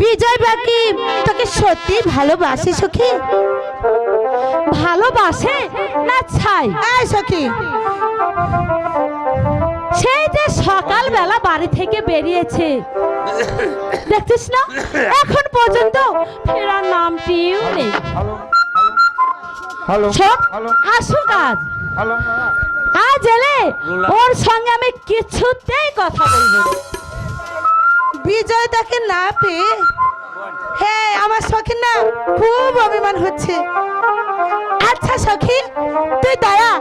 বিজয় বাকি তোকে সত্যি ভালোবাসে সখী। ভালোবাসে না ছাই? এই সখী। সেই যে সকালবেলা বাড়ি থেকে বেরিয়েছে দেখছিস না? এখন পর্যন্ত ফেরার নামটিও নেই। হ্যালো আসুক আজ হ্যালো। আজ এলে ওর সঙ্গে আমি কিছুতেই কথা বলব না। বিজয় তাকে না পেয়ে হ্যাঁ আমার সখী না খুব অভিমান হচ্ছে। আচ্ছা সখী, তুই দয়া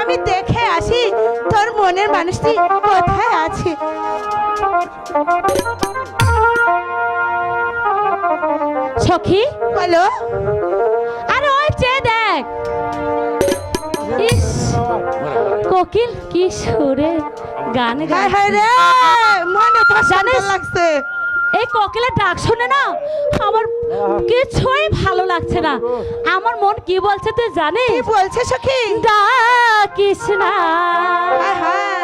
আমি দেখে আসি তোর মনের মানুষটি কোথায় আছে। সখী, বলো। আরে ওই চেয়ে দেখ। ইস। কোকিল কি সুরে গান গায়। হ্যাঁ রে মনে পছন্দ লাগছে। এই কোকিলের ডাক শুনে না আমার কিছুই ভালো লাগছে না। আমার মন কি বলছে তুই জানিস? কি বলছে সখী? ডাকিস না। হ্যাঁ হ্যাঁ।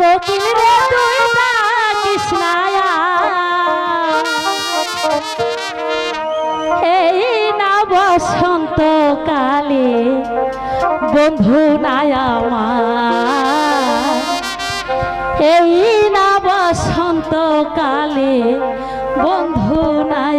কোকিল রে তুই ডাকিস না। এই না বসন্ত কালে বন্ধু নাই আমার। এই না বসন্ত কালে বন্ধু নাই